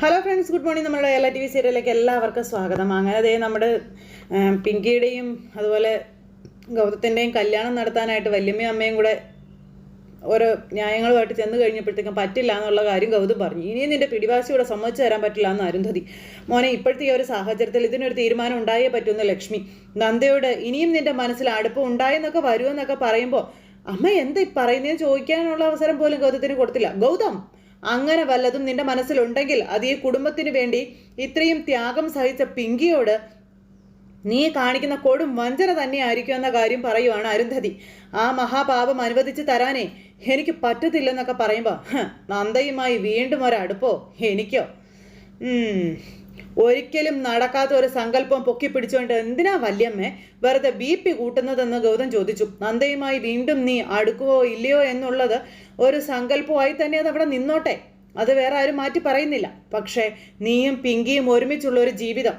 Hello friends good morning നമ്മുടെ എല്ലാ T V സീരിയലിലേക്ക് എല്ലാവർക്കും സ്വാഗതം. അങ്ങനെ അതേ നമ്മുടെ പിങ്കിയുടെയും അതുപോലെ ഗൗതത്തിന്റെയും കല്യാണം നടത്താനായിട്ട് വല്യമ്മയും അമ്മയും കൂടെ ഓരോ ന്യായങ്ങളുമായിട്ട് ചെന്ന് കഴിഞ്ഞപ്പോഴത്തേക്കും പറ്റില്ല എന്നുള്ള കാര്യം ഗൗതം പറഞ്ഞു. ഇനിയും നിന്റെ പിടിവാശി ഇവിടെ സമ്മതിച്ചു തരാൻ പറ്റില്ല എന്ന് അരുന്ധതി. മോനെ ഇപ്പോഴത്തെ ഈ ഒരു സാഹചര്യത്തിൽ ഇതിനൊരു തീരുമാനം ഉണ്ടായേ പറ്റുമെന്ന് ലക്ഷ്മി. നന്ദയോട് ഇനിയും നിന്റെ മനസ്സിൽ അടുപ്പം ഉണ്ടായെന്നൊക്കെ വരുമെന്നൊക്കെ പറയുമ്പോൾ അമ്മ എന്താ പറയുന്നതെന്ന് ചോദിക്കാനുള്ള അവസരം പോലും ഗൗതത്തിന് കൊടുത്തില്ല. ഗൗതം! അങ്ങനെ വല്ലതും നിന്റെ മനസ്സിലുണ്ടെങ്കിൽ അത് ഈ കുടുംബത്തിന് വേണ്ടി ഇത്രയും ത്യാഗം സഹിച്ച പിങ്കിയോട് നീ കാണിക്കുന്ന കൊടും വഞ്ചന തന്നെയായിരിക്കും എന്ന കാര്യം പറയുവാണ് അരുന്ധതി. ആ മഹാപാപം അനുവദിച്ച് തരാനേ എനിക്ക് പറ്റത്തില്ലെന്നൊക്കെ പറയുമ്പോൾ "ഹ്, നന്ദയുമായി വീണ്ടും ഒരടുപ്പോ എനിക്കോ? ഉം, ഒരിക്കലും നടക്കാത്ത ഒരു സങ്കല്പം പൊക്കി പിടിച്ചുകൊണ്ട് എന്തിനാ വല്യമ്മേ വെറുതെ ബി പി കൂട്ടുന്നതെന്ന് ഗൗതം ചോദിച്ചു. നന്ദയുമായി വീണ്ടും നീ അടുക്കുവോ ഇല്ലയോ എന്നുള്ളത് ഒരു സങ്കല്പമായി തന്നെ അത് അവിടെ നിന്നോട്ടെ. അത് വേറെ ആരും മാറ്റി പറയുന്നില്ല. പക്ഷേ നീയും പിങ്കിയും ഒരുമിച്ചുള്ള ഒരു ജീവിതം.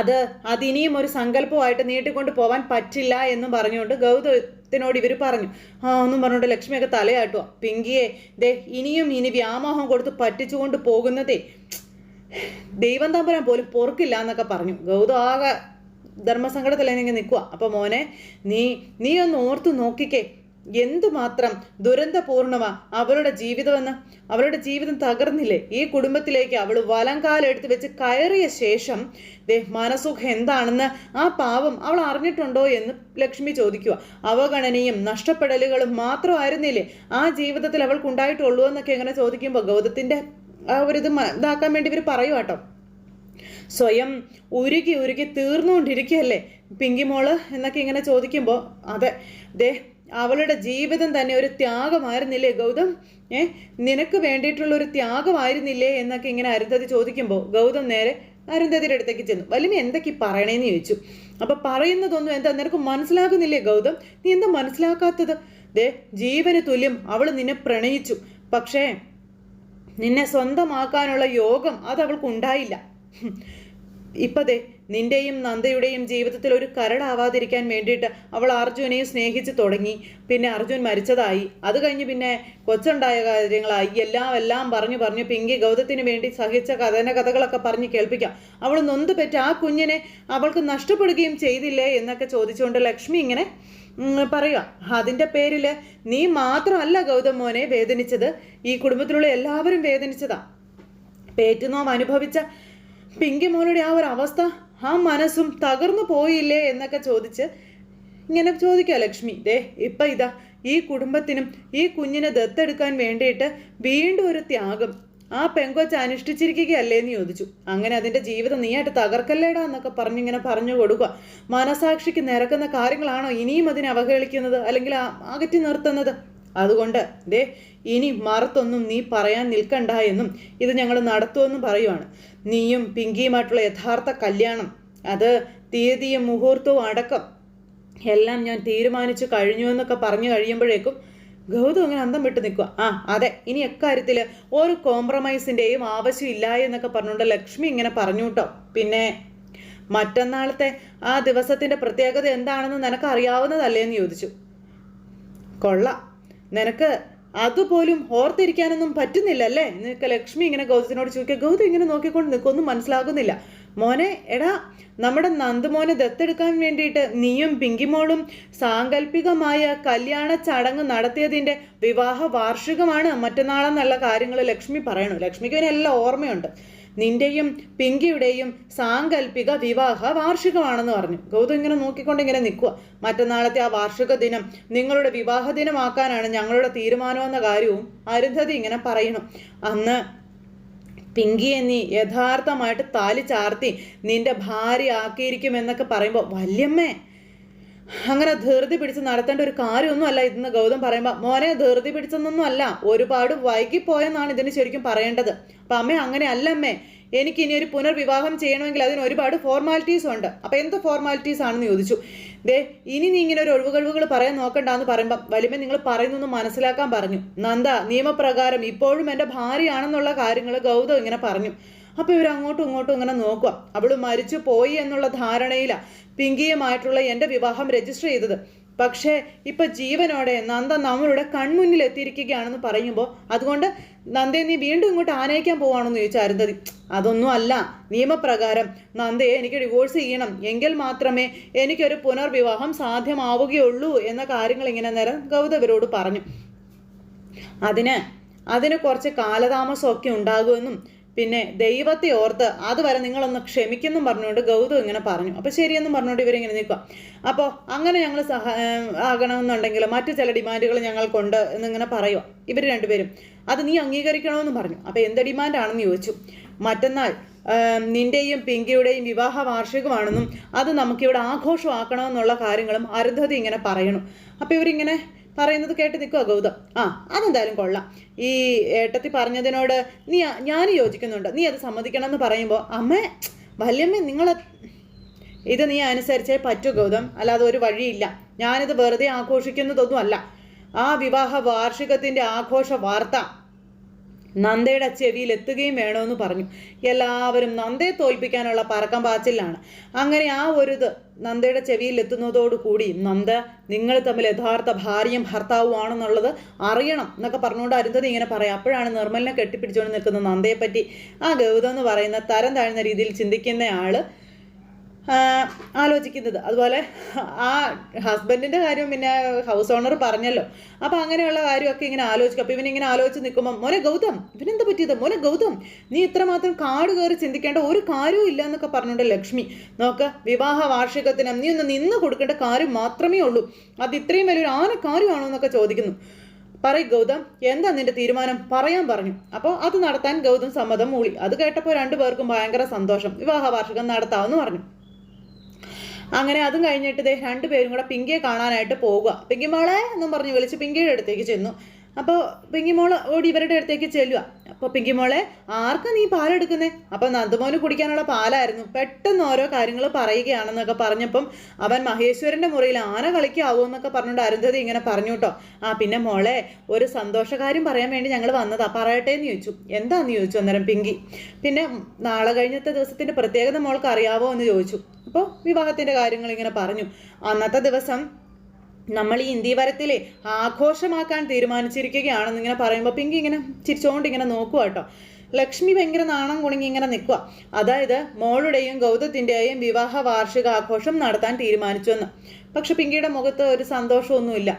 അത് അതിനിയും ഒരു സങ്കല്പമായിട്ട് നീട്ടിക്കൊണ്ട് പോവാൻ പറ്റില്ല എന്നും പറഞ്ഞുകൊണ്ട് ഗൗതത്തിനോട് ഇവർ പറഞ്ഞു. ആ ഒന്നും പറഞ്ഞുകൊണ്ട് ലക്ഷ്മിയൊക്കെ തലയാട്ടുക പിങ്കിയെ ദേ ഇനിയും ഇനി വ്യാമോഹം കൊടുത്ത് പറ്റിച്ചുകൊണ്ട് പോകുന്നതേ. ദൈവം തമ്പുരാൻ പോലും പൊറുക്കില്ല എന്നൊക്കെ പറഞ്ഞു. ഗൗതം ആകെ എനിക്ക് നിൽക്കുക അപ്പൊ മോനെ നീ നീ ഒന്ന് ഓർത്തു നോക്കിക്കേ. എന്തുമാത്രം ദുരന്തപൂർണമാ അവളുടെ ജീവിതമെന്ന്. അവളുടെ ജീവിതം തകർന്നില്ലേ? ഈ കുടുംബത്തിലേക്ക് അവൾ വലങ്കാലെടുത്ത് വെച്ച് കയറിയ ശേഷം ദേ മനസുഖം എന്താണെന്ന് ആ പാവം അവൾ അറിഞ്ഞിട്ടുണ്ടോ എന്ന് ലക്ഷ്മി ചോദിക്കുക അവഗണനയും നഷ്ടപ്പെടലുകളും മാത്രമായിരുന്നില്ലേ ആ ജീവിതത്തിൽ അവൾക്കുണ്ടായിട്ടുള്ളൂ എന്നൊക്കെ എങ്ങനെ ചോദിക്കുമ്പോൾ ഗൗതത്തിന്റെ ആ ഒരു ഇത് മ- ഇതാക്കാൻ വേണ്ടി ഇവർ പറയും കേട്ടോ സ്വയം ഉരുകി ഉരുകി തീർന്നുകൊണ്ടിരിക്കുകയല്ലേ പിങ്കി മോൾ എന്നൊക്കെ ഇങ്ങനെ ചോദിക്കുമ്പോൾ അതെ ദേ അവളുടെ ജീവിതം തന്നെ ഒരു ത്യാഗമായിരുന്നില്ലേ ഗൗതം? ഏ നിനക്ക് വേണ്ടിയിട്ടുള്ള ഒരു ത്യാഗമായിരുന്നില്ലേ എന്നൊക്കെ ഇങ്ങനെ അരുന്ധതി ചോദിക്കുമ്പോൾ ഗൗതം നേരെ അരുന്ധതിയുടെ അടുത്തേക്ക് ചെന്നു. വലിയ എന്തൊക്കെ പറയണേന്ന് ചോദിച്ചു. അപ്പൊ പറയുന്നതൊന്നും എന്താ നിനക്ക് മനസ്സിലാകുന്നില്ലേ ഗൗതം? നീ എന്താ മനസ്സിലാക്കാത്തത്? ദേ ജീവന് തുല്യം അവൾ നിന്നെ പ്രണയിച്ചു. പക്ഷേ നിന്നെ സ്വന്തമാക്കാനുള്ള യോഗം അത് അവൾക്ക് ഉണ്ടായില്ല. ഇപ്പതേ നിന്റെയും നന്ദയുടെയും ജീവിതത്തിൽ ഒരു കരടാവാതിരിക്കാൻ വേണ്ടിയിട്ട് അവൾ അർജുനെയും സ്നേഹിച്ച് തുടങ്ങി. പിന്നെ അർജുൻ മരിച്ചതായി. അത് കഴിഞ്ഞ് പിന്നെ കൊച്ചുണ്ടായ കാര്യങ്ങളായി. എല്ലാം എല്ലാം പറഞ്ഞു പറഞ്ഞു പിങ്കി ഗൗതത്തിന് വേണ്ടി സഹിച്ച കഥന കഥകളൊക്കെ പറഞ്ഞ് കേൾപ്പിക്കാം. അവൾ നൊന്ത് പെറ്റ ആ കുഞ്ഞിനെ അവൾക്ക് നഷ്ടപ്പെടുകയും ചെയ്തില്ലേ എന്നൊക്കെ ചോദിച്ചുകൊണ്ട് ലക്ഷ്മി ഇങ്ങനെ പറയുക. അതിന്റെ പേരിൽ നീ മാത്രമല്ല ഗൗതം മോനെ വേദനിച്ചത്. ഈ കുടുംബത്തിലുള്ള എല്ലാവരും വേദനിച്ചതാ. പേറ്റുനോവ് അനുഭവിച്ച പിങ്കി മോളുടെ ആ ഒരു അവസ്ഥ ആ മനസ്സും തകർന്നു പോയില്ലേ എന്നൊക്കെ ചോദിച്ച് ഇങ്ങനെ ചോദിക്കുക ലക്ഷ്മി. ദേ ഇപ്പം ഇതാ ഈ കുടുംബത്തിനും ഈ കുഞ്ഞിനെ ദത്തെടുക്കാൻ വേണ്ടിയിട്ട് വീണ്ടും ഒരു ത്യാഗം. ആ പെങ്കൊച്ച് അനുഷ്ഠിച്ചിരിക്കുകയല്ലേ എന്ന് ചോദിച്ചു. അങ്ങനെ അതിന്റെ ജീവിതം നീയായിട്ട് തകർക്കല്ലേടാ എന്നൊക്കെ പറഞ്ഞിങ്ങനെ പറഞ്ഞു കൊടുക്കുക. മനസാക്ഷിക്ക് നിരക്കുന്ന കാര്യങ്ങളാണോ ഇനിയും അതിനെ അവഹേളിക്കുന്നത് അല്ലെങ്കിൽ അകറ്റി നിർത്തുന്നത്? അതുകൊണ്ട് ദേ ഇനി മറത്തൊന്നും നീ പറയാൻ നിൽക്കണ്ട എന്നും ഇത് ഞങ്ങൾ നടത്തുമെന്നും പറയുവാണ്. നീയും പിങ്കിയുമായിട്ടുള്ള യഥാർത്ഥ കല്യാണം അത് തീയതിയും മുഹൂർത്തവും അടക്കം എല്ലാം ഞാൻ തീരുമാനിച്ചു കഴിഞ്ഞു എന്നൊക്കെ പറഞ്ഞു കഴിയുമ്പോഴേക്കും ഗൗതം അങ്ങനെ അന്തം വിട്ട് നിൽക്കുക ആ അതെ ഇനി എക്കാര്യത്തിൽ ഒരു കോംപ്രമൈസിന്റെയും ആവശ്യമില്ല എന്നൊക്കെ പറഞ്ഞുകൊണ്ട് ലക്ഷ്മി ഇങ്ങനെ പറഞ്ഞു കേട്ടോ. പിന്നെ മറ്റന്നാളത്തെ ആ ദിവസത്തിന്റെ പ്രത്യേകത എന്താണെന്ന് നിനക്ക് അറിയാവുന്നതല്ലേ എന്ന് ചോദിച്ചു. കൊള്ള. നിനക്ക് അതുപോലും ഓർത്തിരിക്കാനൊന്നും പറ്റുന്നില്ലല്ലേ? എന്നൊക്കെ ലക്ഷ്മി ഇങ്ങനെ ഗൗതത്തിനോട് ചോദിക്കുക ഗൗതം ഇങ്ങനെ നോക്കിക്കൊണ്ട് നിൽക്കൊന്നും മനസ്സിലാകുന്നില്ല. മോനെ എടാ നമ്മുടെ നന്ദുമോനെ ദത്തെടുക്കാൻ വേണ്ടിയിട്ട് നീയും പിങ്കിമോളും സാങ്കല്പികമായ കല്യാണ ചടങ്ങ് നടത്തിയതിന്റെ വിവാഹ വാർഷികമാണ് മറ്റന്നാളെന്നുള്ള കാര്യങ്ങൾ ലക്ഷ്മി പറയണു. ലക്ഷ്മിക്ക് എല്ലാം ഓർമ്മയുണ്ട്. നിന്റെയും പിങ്കിയുടെയും സാങ്കല്പിക വിവാഹ വാർഷികമാണെന്ന് പറഞ്ഞു. ഗൗതം ഇങ്ങനെ നോക്കിക്കൊണ്ട് ഇങ്ങനെ നിൽക്കുക മറ്റന്നാളത്തെ ആ വാർഷിക ദിനം നിങ്ങളുടെ വിവാഹ ദിനമാക്കാനാണ് ഞങ്ങളുടെ തീരുമാനമെന്ന കാര്യവും അരുന്ധതി ഇങ്ങനെ പറയണം. അന്ന് പിങ്കിയെ നീ യഥാർത്ഥമായിട്ട് താലി ചാർത്തി നിന്റെ ഭാര്യ ആക്കിയിരിക്കുമെന്നൊക്കെ പറയുമ്പോൾ വല്യമ്മേ അങ്ങനെ ധൃതി പിടിച്ച് നടത്തേണ്ട ഒരു കാര്യമൊന്നും അല്ല ഇതെന്ന് ഗൗതം പറയുമ്പോൾ മോനെ ധൃതി പിടിച്ചെന്നൊന്നും അല്ല ഒരുപാട് വൈകിപ്പോയെന്നാണ് ഇതിന് ശരിക്കും പറയേണ്ടത്. അപ്പം അമ്മേ അങ്ങനെ അല്ല അമ്മേ എനിക്ക് ഇനി ഒരു പുനർവിവാഹം ചെയ്യണമെങ്കിൽ അതിന് ഒരുപാട് ഫോർമാലിറ്റീസ് ഉണ്ട്. അപ്പോൾ എന്ത് ഫോർമാലിറ്റീസ് ആണെന്ന് ചോദിച്ചു. ദേ ഇനി നീ ഇങ്ങനെ ഒരു ഒഴിവുകഴിവുകൾ പറയാൻ നോക്കണ്ടെന്ന് പറയുമ്പം വലിയ നിങ്ങൾ പറയുന്നൊന്ന് മനസ്സിലാക്കാൻ പറഞ്ഞു. നന്ദ നിയമപ്രകാരം ഇപ്പോഴും എന്റെ ഭാര്യയാണെന്നുള്ള കാര്യങ്ങൾ ഗൗതം ഇങ്ങനെ പറഞ്ഞു. അപ്പോൾ ഇവർ അങ്ങോട്ടും ഇങ്ങോട്ടും ഇങ്ങനെ നോക്കുക അവൾ മരിച്ചു പോയി എന്നുള്ള ധാരണയില പിങ്കിയുമായിട്ടുള്ള എന്റെ വിവാഹം രജിസ്റ്റർ ചെയ്തത്. പക്ഷേ ഇപ്പം ജീവനോടെ നന്ദ നമ്മളുടെ കൺമുന്നിൽ എത്തിയിരിക്കുകയാണെന്ന് പറയുമ്പോൾ അതുകൊണ്ട് നന്ദയെ നീ വീണ്ടും ഇങ്ങോട്ട് ആനയിക്കാൻ പോവാണെന്ന് ചോദിച്ചു അരുന്ധതി. അതൊന്നും അല്ല. നിയമപ്രകാരം നന്ദയെ എനിക്ക് ഡിവോഴ്സ് ചെയ്യണം. എങ്കിൽ മാത്രമേ എനിക്കൊരു പുനർവിവാഹം സാധ്യമാവുകയുള്ളൂ എന്ന കാര്യങ്ങൾ ഇങ്ങനെ നേരം ഗൗതവരോട് പറഞ്ഞു. അതിന് അതിന് കുറച്ച് കാലതാമസമൊക്കെ ഉണ്ടാകുമെന്നും പിന്നെ ദൈവത്തെ ഓർത്ത് അതുവരെ നിങ്ങളൊന്ന് ക്ഷമിക്കുന്നു പറഞ്ഞുകൊണ്ട് ഗൗതം ഇങ്ങനെ പറഞ്ഞു. അപ്പോൾ ശരിയെന്നും പറഞ്ഞുകൊണ്ട് ഇവരിങ്ങനെ നിൽക്കുക. അപ്പോൾ അങ്ങനെ ഞങ്ങൾ സഹ ആകണമെന്നുണ്ടെങ്കിൽ മറ്റു ചില ഡിമാൻഡുകൾ ഞങ്ങൾക്കുണ്ട് എന്നിങ്ങനെ പറയുക. ഇവർ രണ്ടുപേരും. അത് നീ അംഗീകരിക്കണമെന്ന് പറഞ്ഞു. അപ്പോൾ എന്ത് ഡിമാൻഡാണെന്ന് ചോദിച്ചു. മറ്റന്നാൾ നിന്റെയും പിങ്കിയുടെയും വിവാഹ വാർഷികമാണെന്നും അത് നമുക്കിവിടെ ആഘോഷമാക്കണമെന്നുള്ള കാര്യങ്ങളും അരുന്ധതി ഇങ്ങനെ പറയണം. അപ്പോൾ ഇവരിങ്ങനെ പറയുന്നത് കേട്ട് നിൽക്കുക ഗൗതം. ആ അതെന്തായാലും കൊള്ളാം. ഈ ഏട്ടത്തി പറഞ്ഞതിനോട് നീ ഞാൻ യോജിക്കുന്നുണ്ട്. നീ അത് സമ്മതിക്കണം എന്ന് പറയുമ്പോൾ അമ്മേ വല്യമ്മ നിങ്ങൾ ഇത് നീ അനുസരിച്ചേ പറ്റൂ ഗൗതം. അല്ലാതെ ഒരു വഴിയില്ല. ഞാനിത് വെറുതെ ആഘോഷിക്കുന്നതൊന്നും അല്ല ആ വിവാഹ വാർഷികത്തിന്റെ ആഘോഷ വാർത്ത നന്ദയുടെ ചെവിയിൽ എത്തുകയും വേണമെന്ന് പറഞ്ഞു. എല്ലാവരും നന്ദയെ തോൽപ്പിക്കാനുള്ള പറക്കം പാച്ചിലാണ്. അങ്ങനെ ആ ഒരു ഇത് നന്ദയുടെ ചെവിയിൽ എത്തുന്നതോടുകൂടി നന്ദ നിങ്ങൾ തമ്മിൽ യഥാർത്ഥ ഭാര്യയും ഭർത്താവും ആണെന്നുള്ളത് അറിയണം എന്നൊക്കെ പറഞ്ഞുകൊണ്ട് അരുന്ധതി ഇങ്ങനെ പറയാം. അപ്പോഴാണ് നിർമ്മലിനെ കെട്ടിപ്പിടിച്ചുകൊണ്ട് നിൽക്കുന്ന നന്ദയെപ്പറ്റി ആ ഗൗതം എന്ന് പറയുന്ന തരം താഴ്ന്ന രീതിയിൽ ചിന്തിക്കുന്ന ആൾ ആ, ആലോചിക്കുന്നത്. അതുപോലെ ആ ഹസ്ബൻഡിന്റെ കാര്യം പിന്നെ ഹൗസ് ഓണർ പറഞ്ഞല്ലോ. അപ്പോൾ അങ്ങനെയുള്ള കാര്യമൊക്കെ ഇങ്ങനെ ആലോചിക്കും. അപ്പോൾ ഇവനിങ്ങനെ ആലോചിച്ച് നിൽക്കുമ്പോൾ മോനെ ഗൗതം ഇവനെന്താ പറ്റിയത്? മോനെ ഗൗതം നീ ഇത്രമാത്രം കാട് കയറി ചിന്തിക്കേണ്ട ഒരു കാര്യവും ഇല്ല എന്നൊക്കെ പറഞ്ഞുകൊണ്ട് ലക്ഷ്മി നോക്ക് വിവാഹ വാർഷികത്തിന് നീ ഒന്ന് നിന്ന് കൊടുക്കേണ്ട കാര്യം മാത്രമേ ഉള്ളൂ. അത് ഇത്രയും വലിയൊരു ആന കാര്യമാണോ എന്നൊക്കെ ചോദിക്കുന്നു. പറയ് ഗൗതം എന്താ നിന്റെ തീരുമാനം? പറയാൻ പറഞ്ഞു. അപ്പോൾ അത് നടത്താൻ ഗൗതം സമ്മതം മൂളി. അത് കേട്ടപ്പോൾ രണ്ടുപേർക്കും ഭയങ്കര സന്തോഷം. വിവാഹ വാർഷികം നടത്താമെന്ന് പറഞ്ഞു. അങ്ങനെ അതും കഴിഞ്ഞിട്ട് ദേ രണ്ടുപേരും കൂടെ പിങ്കിയെ കാണാനായിട്ട് പോവുക. പിങ്കി മോളെ എന്നും പറഞ്ഞ് വിളിച്ച് പിങ്കിയുടെ അടുത്തേക്ക് ചെന്നു. അപ്പോൾ പിങ്കിമോൾ ഓടി ഇവരുടെ അടുത്തേക്ക് ചെല്ലുക അപ്പോൾ പിങ്കിമോളെ ആർക്കാണ് ആർക്കാ നീ പാലെടുക്കുന്നേ? അപ്പോൾ നന്ദമോന് കുടിക്കാനുള്ള പാലായിരുന്നു. പെട്ടെന്ന് ഓരോ കാര്യങ്ങൾ പറയുകയാണെന്നൊക്കെ പറഞ്ഞപ്പം അവൻ മഹേശ്വരന്റെ മുറിയിൽ ആന കളിക്കാവോ എന്നൊക്കെ പറഞ്ഞുകൊണ്ട് അരുന്ധതി ഇങ്ങനെ പറഞ്ഞു കേട്ടോ ആ പിന്നെ മോളെ ഒരു സന്തോഷകാര്യം പറയാൻ വേണ്ടി ഞങ്ങൾ വന്നതാ. പറയട്ടെ എന്ന് ചോദിച്ചു എന്താന്ന് ചോദിച്ചു അന്നേരം പിങ്കി. പിന്നെ നാളെ കഴിഞ്ഞത്തെ ദിവസത്തിന്റെ പ്രത്യേകത മോൾക്ക് അറിയാവോ എന്ന് ചോദിച്ചു. അപ്പോൾ വിവാഹത്തിന്റെ കാര്യങ്ങൾ ഇങ്ങനെ പറഞ്ഞു. അന്നത്തെ ദിവസം നമ്മൾ ഈ ഇന്ത്യവരത്തിലെ ആഘോഷമാക്കാൻ തീരുമാനിച്ചിരിക്കുകയാണെന്ന് ഇങ്ങനെ പറയുമ്പോൾ പിങ്കി ഇങ്ങനെ ചിരിച്ചുകൊണ്ട് ഇങ്ങനെ നോക്കുക കേട്ടോ. ലക്ഷ്മി ഭയങ്കര നാണം കുണുങ്ങി ഇങ്ങനെ നിൽക്കുക അതായത് മോളുടെയും ഗൗതത്തിന്റെയും വിവാഹ വാർഷിക ആഘോഷം നടത്താൻ തീരുമാനിച്ചു എന്ന് പക്ഷെ പിങ്കിയുടെ മുഖത്ത് ഒരു സന്തോഷമൊന്നുമില്ല.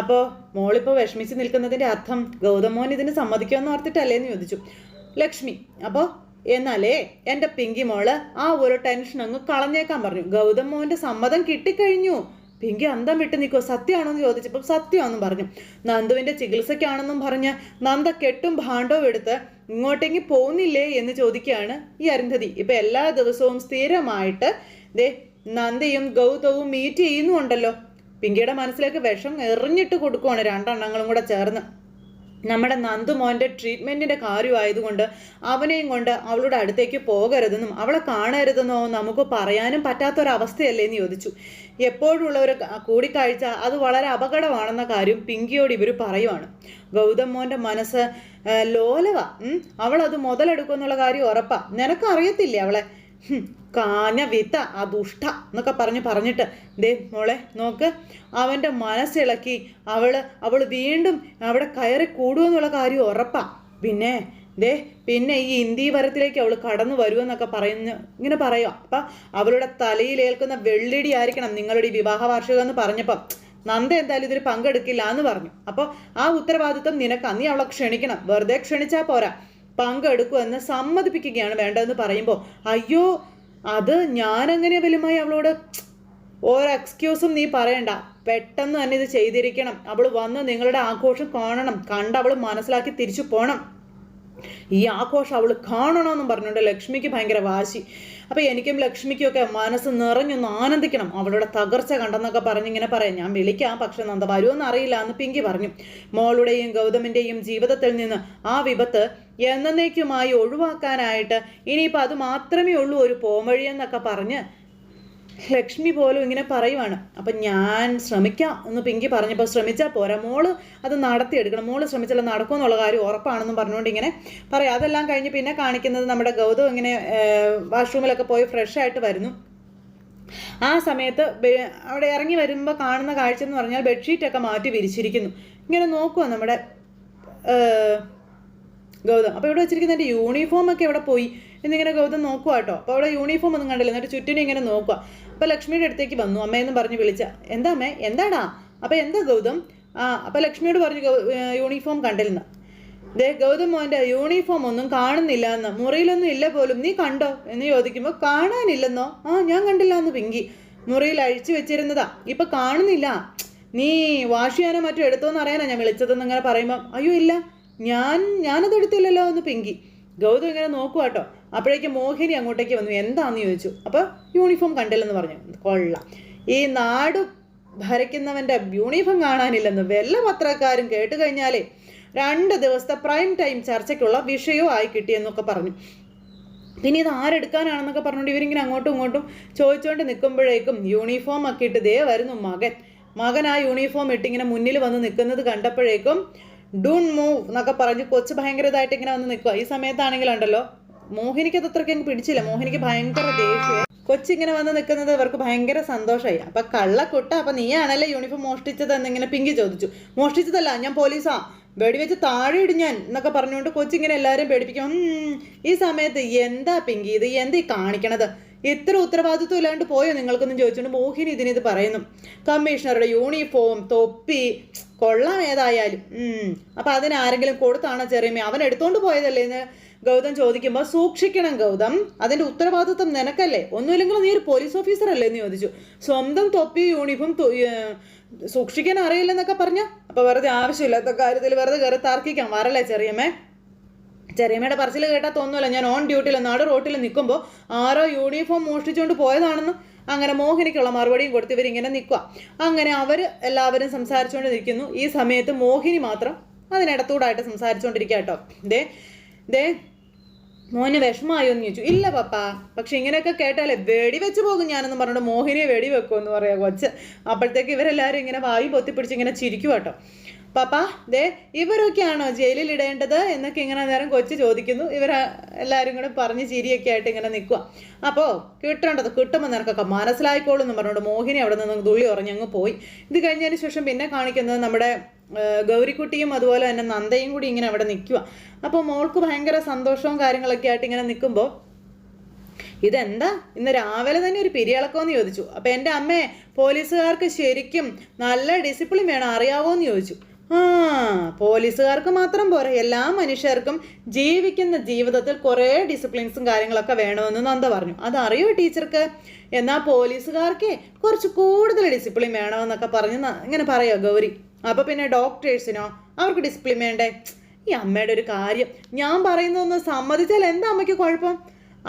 അപ്പോൾ മോളിപ്പോൾ വിഷമിച്ച് നിൽക്കുന്നതിന്റെ അർത്ഥം ഗൗതമോൻ ഇതിന് സമ്മതിക്കുമെന്ന് ഓർത്തിട്ടല്ലേ എന്ന് ചോദിച്ചു. ലക്ഷ്മി അപ്പോൾ എന്നാലേ എന്റെ പിങ്കി മോൾ ആ ഒരു ടെൻഷൻ അങ്ങ് കളഞ്ഞേക്കാൻ പറഞ്ഞു. ഗൗതം മോന്റെ സമ്മതം കിട്ടിക്കഴിഞ്ഞു. പിങ്കി അന്തം വിട്ട് നിൽക്കുമോ സത്യമാണോ എന്ന് ചോദിച്ചപ്പോൾ സത്യമാണെന്നും പറഞ്ഞു. നന്ദുവിന്റെ ചികിത്സയ്ക്കാണെന്നും പറഞ്ഞ് നന്ദ കെട്ടും ഭാണ്ഡവും എടുത്ത് ഇങ്ങോട്ടേക്ക് പോകുന്നില്ലേ എന്ന് ചോദിക്കുകയാണ് ഈ അരുന്ധതി. ഇപ്പം എല്ലാ ദിവസവും സ്ഥിരമായിട്ട് ദേ നന്ദയും ഗൗതവും മീറ്റ് ചെയ്യുന്നുണ്ടല്ലോ. പിങ്കിയുടെ മനസ്സിലേക്ക് വിഷം എറിഞ്ഞിട്ട് കൊടുക്കുവാണ് രണ്ടെണ്ണങ്ങളും കൂടെ ചേർന്ന്. നമ്മുടെ നന്ദുമോന്റെ ട്രീറ്റ്മെന്റിന്റെ കാര്യമായതുകൊണ്ട് അവനെയും കൊണ്ട് അവളുടെ അടുത്തേക്ക് പോകരുതെന്നും അവളെ കാണരുതെന്നോ നമുക്ക് പറയാനും പറ്റാത്തൊരവസ്ഥയല്ലേ എന്ന് ചോദിച്ചു. എപ്പോഴുള്ള ഒരു കൂടിക്കാഴ്ച അത് വളരെ അപകടമാണെന്ന കാര്യം പിങ്കിയോട് ഇവർ പറയുവാണ്. ഗൗതം മോന്റെ മനസ്സ് ലോലവ. അവളത് മുതലെടുക്കുമെന്നുള്ള കാര്യം ഉറപ്പാ. നിനക്കറിയത്തില്ലേ അവളെ? കാഞ്ഞ വിത്ത ആ ദുഷ്ട എന്നൊക്കെ പറഞ്ഞ് പറഞ്ഞിട്ട് ദേ മോളെ നോക്ക് അവന്റെ മനസ്സിളക്കി അവൾ അവൾ വീണ്ടും അവിടെ കയറി കൂടുമെന്നുള്ള കാര്യം ഉറപ്പാ. പിന്നെ ദേ പിന്നെ ഈ ഇന്ത്യ വരത്തിലേക്ക് അവൾ കടന്നു വരുമെന്നൊക്കെ പറയുന്ന ഇങ്ങനെ പറയാം. അപ്പം അവളുടെ തലയിൽ ഏൽക്കുന്ന വെള്ളിടി ആയിരിക്കണം നിങ്ങളുടെ ഈ വിവാഹ വാർഷികം എന്ന് പറഞ്ഞപ്പം. നന്ദ എന്തായാലും ഇതിൽ പങ്കെടുക്കില്ല എന്ന് പറഞ്ഞു. അപ്പോൾ ആ ഉത്തരവാദിത്വം നിനക്കാ. നീ അവളെ ക്ഷണിക്കണം. വെറുതെ ക്ഷണിച്ചാൽ പോരാ. പങ്കെടുക്കുമെന്ന് സമ്മതിപ്പിക്കുകയാണ് വേണ്ടതെന്ന് പറയുമ്പോൾ അയ്യോ അത് ഞാനെങ്ങനെ വലുമായി അവളോട് ഓരോ എക്സ്ക്യൂസും നീ പറയണ്ട. പെട്ടെന്ന് തന്നെ ഇത് ചെയ്തിരിക്കണം. അവൾ വന്ന് നിങ്ങളുടെ ആഘോഷം കാണണം. കണ്ട് അവൾ മനസ്സിലാക്കി തിരിച്ചു പോകണം ഈ ആഘോഷം അവൾ കാണണമെന്നും പറഞ്ഞുകൊണ്ട് ലക്ഷ്മിക്ക് ഭയങ്കര വാശി. അപ്പോൾ എനിക്കും ലക്ഷ്മിക്കും ഒക്കെ മനസ്സ് നിറഞ്ഞൊന്ന് ആനന്ദിക്കണം. അവളുടെ തകർച്ച കണ്ടെന്നൊക്കെ പറഞ്ഞിങ്ങനെ പറയാം. ഞാൻ വിളിക്കാം പക്ഷെ നന്ദ വരുമെന്ന് അറിയില്ല എന്ന് പിങ്കി പറഞ്ഞു. മോളുടെയും ഗൗതമിന്റെയും ജീവിതത്തിൽ നിന്ന് ആ വിപത്ത് എന്നേക്കുമായി ഒഴിവാക്കാനായിട്ട് ഇനിയിപ്പോൾ അത് മാത്രമേ ഉള്ളൂ ഒരു പോംവഴിയെന്നൊക്കെ പറഞ്ഞ് ലക്ഷ്മി പോലും ഇങ്ങനെ പറയുവാണ്. അപ്പം ഞാൻ ശ്രമിക്കാം എന്ന് പിങ്കി പറഞ്ഞപ്പോൾ ശ്രമിച്ചാൽ പോരാ. മോൾ അത് നടത്തിയെടുക്കണം. മോൾ ശ്രമിച്ചാൽ നടക്കും എന്നുള്ള കാര്യം ഉറപ്പാണെന്നും പറഞ്ഞുകൊണ്ട് ഇങ്ങനെ പറയാം. അതെല്ലാം കഴിഞ്ഞ് പിന്നെ കാണിക്കുന്നത് നമ്മുടെ ഗൗതം ഇങ്ങനെ വാഷ്റൂമിലൊക്കെ പോയി ഫ്രഷ് ആയിട്ട് വരുന്നു. ആ സമയത്ത് അവിടെ ഇറങ്ങി വരുമ്പോൾ കാണുന്ന കാഴ്ച എന്ന് പറഞ്ഞാൽ ബെഡ്ഷീറ്റൊക്കെ മാറ്റി വിരിച്ചിരിക്കുന്നു. ഇങ്ങനെ നോക്കുക നമ്മുടെ ഗൗതം. അപ്പോൾ ഇവിടെ വെച്ചിരിക്കുന്ന എന്റെ യൂണിഫോം ഒക്കെ എവിടെ പോയി? എന്നിങ്ങനെ ഗൗതം നോക്കുക കേട്ടോ. അപ്പോൾ അവിടെ യൂണിഫോം ഒന്നും കണ്ടില്ല. എന്നിട്ട് ചുറ്റിനും ഇങ്ങനെ നോക്കുക അപ്പോൾ ലക്ഷ്മിയുടെ അടുത്തേക്ക് വന്നു. അമ്മയെന്നും പറഞ്ഞ് വിളിച്ച എന്താ അമ്മേ? എന്താടാ? അപ്പോൾ എന്താ ഗൗതം? ആ അപ്പോൾ ലക്ഷ്മിയോട് പറഞ്ഞു യൂണിഫോം കണ്ടില്ലെന്ന്. ദേ ഗൗതം മോന്റെ യൂണിഫോം ഒന്നും കാണുന്നില്ല എന്ന്. മുറിയിലൊന്നും ഇല്ല പോലും. നീ കണ്ടോ? എന്ന് ചോദിക്കുമ്പോൾ കാണാനില്ലെന്നോ? ആ ഞാൻ കണ്ടില്ല എന്ന് പിങ്കി മുറിയിൽ അഴിച്ചു വെച്ചിരുന്നതാ. ഇപ്പം കാണുന്നില്ല. നീ വാഷ് ചെയ്യാനോ മറ്റോ എടുത്തോന്ന് അറിയാനാ ഞാൻ വിളിച്ചതെന്ന് ഇങ്ങനെ പറയുമ്പോൾ അയ്യോ ഇല്ല. ഞാൻ ഞാനത് എടുത്തില്ലല്ലോ എന്ന് പിങ്കി. ഗൗതം ഇങ്ങനെ നോക്കുക കേട്ടോ. അപ്പോഴേക്ക് മോഹിനി അങ്ങോട്ടേക്ക് വന്നു. എന്താന്ന് ചോദിച്ചു. അപ്പോൾ യൂണിഫോം കണ്ടില്ലെന്ന് പറഞ്ഞു. കൊള്ളാം. ഈ നാട് ഭരിക്കുന്നവന്റെ യൂണിഫോം കാണാനില്ലെന്ന് വല്ല പത്രക്കാരും കേട്ട് കഴിഞ്ഞാലേ രണ്ട് ദിവസത്തെ പ്രൈം ടൈം ചർച്ചയ്ക്കുള്ള വിഷയവും ആയി കിട്ടിയെന്നൊക്കെ പറഞ്ഞു. പിന്നെ ഇത് ആരെടുക്കാനാണെന്നൊക്കെ പറഞ്ഞുകൊണ്ട് ഇവരിങ്ങനെ അങ്ങോട്ടും ഇങ്ങോട്ടും ചോദിച്ചുകൊണ്ട് നിൽക്കുമ്പോഴേക്കും യൂണിഫോം ഒക്കെ ഇട്ട് ദേ വരുന്നു മകൻ. മകൻ ആ യൂണിഫോം ഇട്ടിങ്ങനെ മുന്നിൽ വന്ന് നിൽക്കുന്നത് കണ്ടപ്പോഴേക്കും ഡൂൺ മൂവ് എന്നൊക്കെ പറഞ്ഞ് കൊച്ച് ഭയങ്കര ഇതായിട്ട് ഇങ്ങനെ വന്ന് നിൽക്കുക ഈ സമയത്താണെങ്കിലുണ്ടല്ലോ മോഹിനിക്ക് അത് അത്രയ്ക്ക് അങ്ങ് പിടിച്ചില്ല. മോഹിനിക്ക് ഭയങ്കര ദേഷ്യം. കൊച്ചിങ്ങനെ വന്ന് നിൽക്കുന്നത് ഇവർക്ക് ഭയങ്കര സന്തോഷമായി അപ്പൊ കള്ളക്കുട്ട അപ്പൊ നീയാണല്ലേ യൂണിഫോം മോഷ്ടിച്ചത് എന്നിങ്ങനെ പിങ്കി ചോദിച്ചു. മോഷ്ടിച്ചതല്ല ഞാൻ പോലീസാ. വെടിവെച്ച് താഴെ ഇടും ഞാൻ എന്നൊക്കെ പറഞ്ഞുകൊണ്ട് കൊച്ചിങ്ങനെ എല്ലാവരും പേടിപ്പിക്കും. ഈ സമയത്ത് എന്താ പിങ്കി ഇത്? എന്താ കാണിക്കണത്? ഇത്ര ഉത്തരവാദിത്വം ഇല്ലാണ്ട് പോയോ നിങ്ങൾക്കൊന്നും ചോദിച്ചുകൊണ്ട് മോഹിനി ഇതിനിത് പറയുന്നു. കമ്മീഷണറുടെ യൂണിഫോം തൊപ്പി കൊള്ളാം ഏതായാലും. അപ്പൊ അതിന് ആരെങ്കിലും കൊടുത്താണോ ചെറിയമ്മ അവൻ എടുത്തോണ്ട് പോയതല്ലേ എന്ന് ഗൗതം ചോദിക്കുമ്പോൾ സൂക്ഷിക്കണം ഗൗതം. അതിന്റെ ഉത്തരവാദിത്വം നിനക്കല്ലേ? ഒന്നുമില്ലെങ്കിൽ നീ ഒരു പോലീസ് ഓഫീസർ അല്ലേ എന്ന് ചോദിച്ചു. സ്വന്തം തൊപ്പി യൂണിഫോം സൂക്ഷിക്കാൻ അറിയില്ലെന്നൊക്കെ പറഞ്ഞ? അപ്പൊ വെറുതെ ആവശ്യമില്ലാത്ത കാര്യത്തിൽ വെറുതെ കയറി തർക്കിക്കാം. വരല്ലേ ചെറിയമ്മേ ചെറിയമ്മയുടെ പറച്ചിൽ കേട്ടാൽ തോന്നുമല്ല ഞാൻ ഓൺ ഡ്യൂട്ടിയിൽ നാട് റോട്ടിൽ നിൽക്കുമ്പോൾ ആരോ യൂണിഫോം മോഷ്ടിച്ചുകൊണ്ട് പോയതാണെന്ന് അങ്ങനെ മോഹിനിക്കുള്ള മറുപടിയും കൊടുത്ത് ഇവരിങ്ങനെ നിൽക്കുക അങ്ങനെ അവർ എല്ലാവരും സംസാരിച്ചുകൊണ്ട് നിൽക്കുന്നു ഈ സമയത്ത് മോഹിനി മാത്രം അതിനിടത്തൂടായിട്ട് സംസാരിച്ചുകൊണ്ടിരിക്കുക കേട്ടോ ദേ ദേ മോന് വിഷമായോ എന്ന് ചോദിച്ചു. ഇല്ല പപ്പ പക്ഷെ ഇങ്ങനെയൊക്കെ കേട്ടാലേ വെടി വെച്ച് പോകും ഞാനെന്ന് പറഞ്ഞിട്ട് മോഹിനിയെ വെടി വെക്കുമെന്ന് പറയാ കൊച്ച്. അപ്പോഴത്തേക്ക് ഇവരെല്ലാവരും ഇങ്ങനെ വായു പൊത്തിപ്പിടിച്ച് ഇങ്ങനെ ചിരിക്കും കേട്ടോ പപ്പ ദേ ഇവരൊക്കെയാണോ ജയിലിൽ ഇടേണ്ടത് എന്നൊക്കെ ഇങ്ങനെ നേരം കൊച്ചു ചോദിക്കുന്നു. ഇവർ എല്ലാവരും കൂടെ പറഞ്ഞ് ചിരിയൊക്കെ ആയിട്ട് ഇങ്ങനെ നിൽക്കുക അപ്പോൾ കിട്ടേണ്ടത് കിട്ടുമ്പോൾ നിനക്കൊക്കെ മനസ്സിലായിക്കോളും എന്ന് പറഞ്ഞുകൊണ്ട് മോഹിനി അവിടെ നിന്ന് തുള്ളി ഉറഞ്ഞങ്ങ് പോയി. ഇത് കഴിഞ്ഞതിന് ശേഷം പിന്നെ കാണിക്കുന്നത് നമ്മുടെ ഗൗരിക്കുട്ടിയും അതുപോലെ തന്നെ നന്ദയും കൂടി ഇങ്ങനെ അവിടെ നിൽക്കുക അപ്പോൾ മോൾക്ക് ഭയങ്കര സന്തോഷവും കാര്യങ്ങളൊക്കെ ആയിട്ട് ഇങ്ങനെ നിൽക്കുമ്പോൾ ഇതെന്താ? ഇന്ന് രാവിലെ തന്നെ ഒരു പിരിയിളക്കമെന്ന് ചോദിച്ചു. അപ്പോൾ എന്റെ അമ്മേ പോലീസുകാർക്ക് ശരിക്കും നല്ല ഡിസിപ്ലിൻ വേണം അറിയാവോ എന്ന് ചോദിച്ചു. ആ പോലീസുകാർക്ക് മാത്രം പോരാ. എല്ലാ മനുഷ്യർക്കും ജീവിക്കുന്ന ജീവിതത്തിൽ കുറേ ഡിസിപ്ലിൻസും കാര്യങ്ങളൊക്കെ വേണമെന്ന് നന്ദ പറഞ്ഞു. അതറിയോ ടീച്ചർക്ക്? എന്നാൽ പോലീസുകാർക്ക് കുറച്ച് കൂടുതൽ ഡിസിപ്ലിൻ വേണമെന്നൊക്കെ പറഞ്ഞ് ഇങ്ങനെ പറയോ ഗൗരി? അപ്പോൾ പിന്നെ ഡോക്ടേഴ്സിനോ അവർക്ക് ഡിസിപ്ലിൻ വേണ്ടേ? ഈ അമ്മയുടെ ഒരു കാര്യം. ഞാൻ പറയുന്നതൊന്ന് സമ്മതിച്ചാൽ എന്താ അമ്മയ്ക്ക് കുഴപ്പം?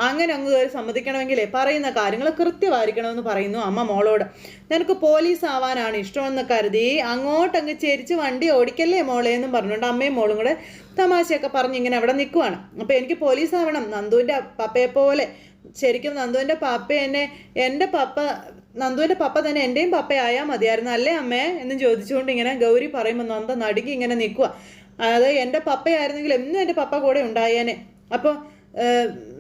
അങ്ങനെ അങ്ങ് കയറി സമ്മതിക്കണമെങ്കിലേ പറയുന്ന കാര്യങ്ങൾ കൃത്യമായിരിക്കണമെന്ന് പറയുന്നു അമ്മ മോളോട്. നിനക്ക് പോലീസ് ആവാനാണ് ഇഷ്ടമെന്ന് കരുതി. അങ്ങോട്ടങ്ങ് ചേരിച്ച് വണ്ടി ഓടിക്കല്ലേ മോളെ എന്നും പറഞ്ഞുകൊണ്ട് അമ്മയും മോളും കൂടെ തമാശയൊക്കെ പറഞ്ഞ് ഇങ്ങനെ അവിടെ നിൽക്കുവാണ്. അപ്പോൾ എനിക്ക് പോലീസ് ആവണം. നന്ദുവിന്റെ പപ്പയെ പോലെ. ശരിക്കും നന്ദുവിന്റെ പപ്പ എന്നെ എന്റെ പപ്പ നന്ദുവിന്റെ പപ്പ തന്നെ എന്റെയും പപ്പയായാൽ മതിയായിരുന്നു അല്ലേ അമ്മേ എന്ന് ചോദിച്ചുകൊണ്ട് ഇങ്ങനെ ഗൗരി പറയുമ്പോൾ നന്ദ നടുക്കി ഇങ്ങനെ നിൽക്കുക അതായത് എന്റെ പപ്പയായിരുന്നെങ്കിൽ എന്നും എന്റെ പപ്പ കൂടെ ഉണ്ടായേനെ. അപ്പോൾ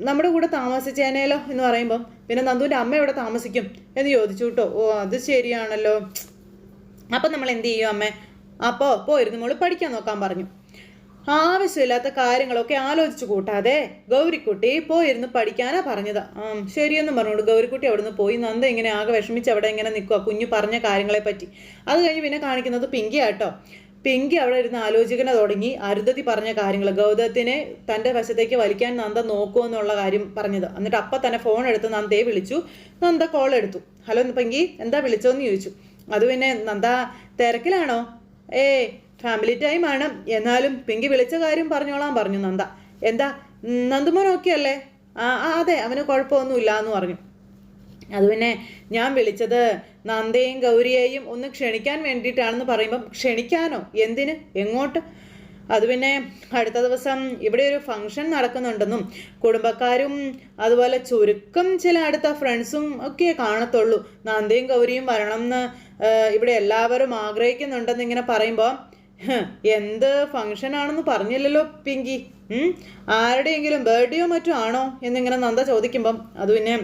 നമ്മുടെ കൂടെ താമസിച്ചേനേലോ എന്ന് പറയുമ്പം പിന്നെ നന്ദുവിന്റെ അമ്മ എവിടെ താമസിക്കും എന്ന് ചോദിച്ചു കേട്ടോ ഓ അത് ശരിയാണല്ലോ. അപ്പം നമ്മൾ എന്ത് ചെയ്യും അമ്മ? അപ്പോൾ പോയിരുന്നു. മോൾ പഠിക്കാൻ നോക്കാൻ പറഞ്ഞു. ആവശ്യമില്ലാത്ത കാര്യങ്ങളൊക്കെ ആലോചിച്ചു കൂട്ടാതെ ഗൗരിക്കുട്ടി പോയിരുന്ന് പഠിക്കാനാ പറഞ്ഞത്. ശരിയെന്നും പറഞ്ഞോണ്ട് ഗൗരിക്കുട്ടി അവിടുന്ന് പോയി. നന്ദ ഇങ്ങനെ ആകെ വിഷമിച്ച് അവിടെ ഇങ്ങനെ നിൽക്കുക കുഞ്ഞു പറഞ്ഞ കാര്യങ്ങളെ പറ്റി. അത് കഴിഞ്ഞ് പിന്നെ കാണിക്കുന്നത് പിങ്കി ആട്ടോ പിങ്കി അവിടെ ഇരുന്ന് ആലോചിക്കണ തുടങ്ങി. അരുന്ധതി പറഞ്ഞ കാര്യങ്ങൾ ഗൗതത്തിനെ തന്റെ വശത്തേക്ക് വലിക്കാൻ നന്ദ നോക്കുമെന്നുള്ള കാര്യം പറഞ്ഞത്. എന്നിട്ട് അപ്പം തന്നെ ഫോൺ എടുത്ത് നന്ദയെ വിളിച്ചു. നന്ദ കോൾ എടുത്തു. ഹലോ പെങ്കി എന്താ വിളിച്ചോന്ന് ചോദിച്ചു. അത് പിന്നെ നന്ദ തിരക്കിലാണോ? ഏ ഫാമിലി ടൈം ആണ്. എന്നാലും പെങ്കി വിളിച്ച കാര്യം പറഞ്ഞോളാൻ പറഞ്ഞു നന്ദ. എന്താ നന്ദുമോൻ ഓക്കെ അല്ലേ? ആ, അതെ അവന് കുഴപ്പമൊന്നുമില്ല എന്ന് പറഞ്ഞു. അത് പിന്നെ ഞാൻ വിളിച്ചത് നന്ദയും ഗൗരിയെയും ഒന്ന് ക്ഷണിക്കാൻ വേണ്ടിയിട്ടാണെന്ന് പറയുമ്പം ക്ഷണിക്കാനോ? എന്തിന്? എങ്ങോട്ട്? അത് പിന്നെ അടുത്ത ദിവസം ഇവിടെ ഒരു ഫംഗ്ഷൻ നടക്കുന്നുണ്ടെന്നും കുടുംബക്കാരും അതുപോലെ ചുരുക്കം ചില അടുത്ത ഫ്രണ്ട്സും ഒക്കെ കാണത്തുള്ളൂ. നന്ദയും ഗൗരിയും വരണം എന്ന് ഇവിടെ എല്ലാവരും ആഗ്രഹിക്കുന്നുണ്ടെന്ന് ഇങ്ങനെ പറയുമ്പോൾ എന്ത് ഫംഗ്ഷൻ ആണെന്ന് പറഞ്ഞില്ലല്ലോ പിങ്കി? ആരുടെയെങ്കിലും ബർത്ത്ഡേയോ മറ്റോ ആണോ എന്നിങ്ങനെ നന്ദ ചോദിക്കുമ്പം അത് പിന്നെ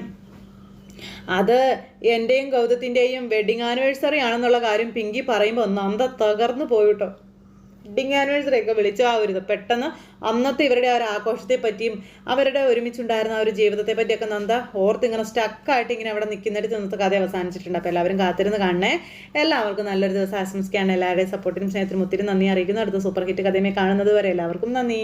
അത് എന്റെയും ഗൗതത്തിന്റെയും വെഡിങ് ആനിവേഴ്സറി ആണെന്നുള്ള കാര്യം പിങ്കി പറയുമ്പോൾ നന്ദ തകർന്നു പോയിട്ടോ. വെഡിങ് ആനിവേഴ്സറി ഒക്കെ വിളിച്ചു ആവരുത് പെട്ടെന്ന് അന്നത്തെ ഇവരുടെ ആ ഒരു ആഘോഷത്തെ പറ്റിയും അവരുടെ ഒരുമിച്ചുണ്ടായിരുന്ന ആ ഒരു ജീവിതത്തെ പറ്റിയൊക്കെ നന്ദ ഓർത്ത് ഇങ്ങനെ സ്റ്റക്കായിട്ട് ഇങ്ങനെ അവിടെ നിൽക്കുന്നിടത്ത് ഇന്നത്തെ കഥ അവസാനിച്ചിട്ടുണ്ട്. അപ്പോൾ എല്ലാവരും കാത്തിരുന്ന് കാണണേ. എല്ലാവർക്കും നല്ലൊരു ദിവസം ആശംസിക്കുകയാണ്. എല്ലാവരുടെയും സപ്പോർട്ടിനും സ്നേഹത്തിനും ഒത്തിരി നന്ദി. അറിയിക്കുന്നു അടുത്ത സൂപ്പർ ഹിറ്റ് കഥയുമായി കാണുന്നത് വരെ എല്ലാവർക്കും നന്ദി.